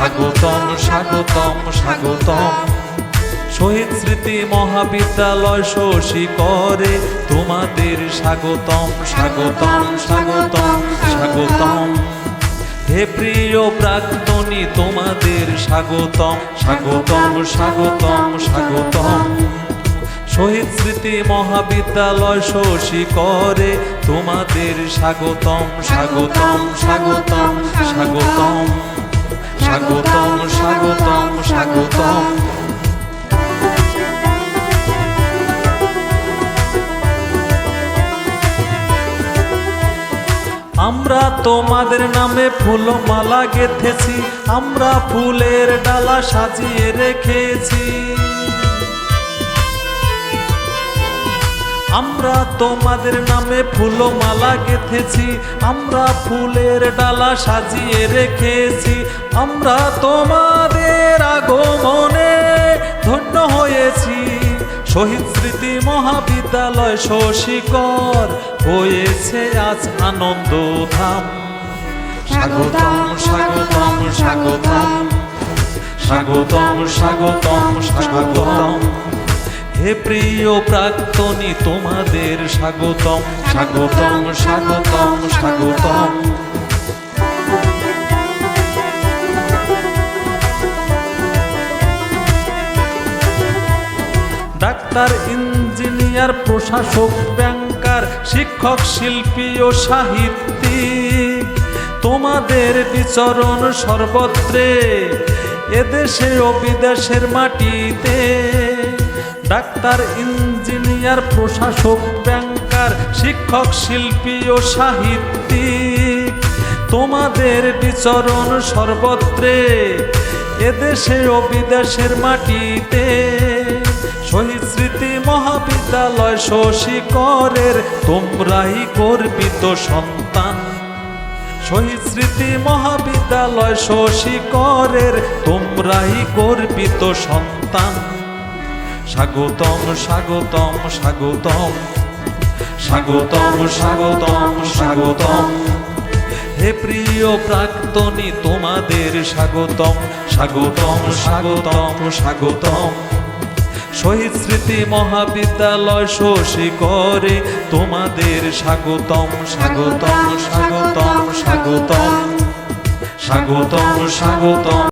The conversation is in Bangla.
স্বাগতম স্বাগতম স্বাগতম। শহীদ স্মৃতি মহাবিদ্যালয় শশী করে, তোমাদের স্বাগতম স্বাগতম স্বাগতম স্বাগতম। হে প্রিয় প্রাক্তনী, তোমাদের স্বাগতম স্বাগতম স্বাগতম স্বাগতম। শহীদ স্মৃতি মহাবিদ্যালয় শশী করে, তোমাদের স্বাগতম স্বাগতম স্বাগতম স্বাগতম। স্বাগতম। আমরা তোমাদের নামে ফুলমালা গেথেছি, আমরা ফুলের ডালা সাজিয়ে রেখেছি। আমরা তোমাদের নামে ফুলমালা গেথেছি, আমরা ফুলের ডালা সাজিয়ে রেখেছি, আমরা তোমাদের শহীদ স্মৃতি মহাবিদ্যালয় শশীকর হয়েছে আজ আনন্দ ধাম স্বাগতম স্বাগতম স্বাগতম। স্বাগতম স্বাগতম স্বাগতম। হে প্রিয় প্রাক্তনী তোমাদের স্বাগতম। স্বাগতম স্বাগতম স্বাগতম। ডাক্তার, ইঞ্জিনিয়ার, প্রশাসক, ব্যাংকার, শিক্ষক, শিল্পী ও সাহিত্যিক। তোমাদের বিচরণ সর্বত্রে, এদেশে ও বিদেশের মাটিতে। ডাক্তার, ইঞ্জিনিয়ার, প্রশাসক, ব্যাংকার, শিক্ষক, শিল্পী ও সাহিত্যিক। তোমাদের বিচরণ সর্বত্রে, এদেশে ও বিদেশের মাটিতে। মহাবিদ্যালয় শশী করের, তোমরাই গর্বিত সন্তান। শহীদ স্মৃতি মহাবিদ্যালয় শশী করের, তোমরাই গর্বিত সন্তান। স্বাগতম স্বাগতম স্বাগতম। স্বাগতম স্বাগতম স্বাগতম। হে প্রিয় প্রাক্তনী, তোমাদের স্বাগতম। স্বাগতম স্বাগতম স্বাগতম। শহীদ স্মৃতি মহাবিদ্যালয় শশী করে। তোমাদের স্বাগতম স্বাগতম স্বাগতম স্বাগতম। স্বাগতম স্বাগতম।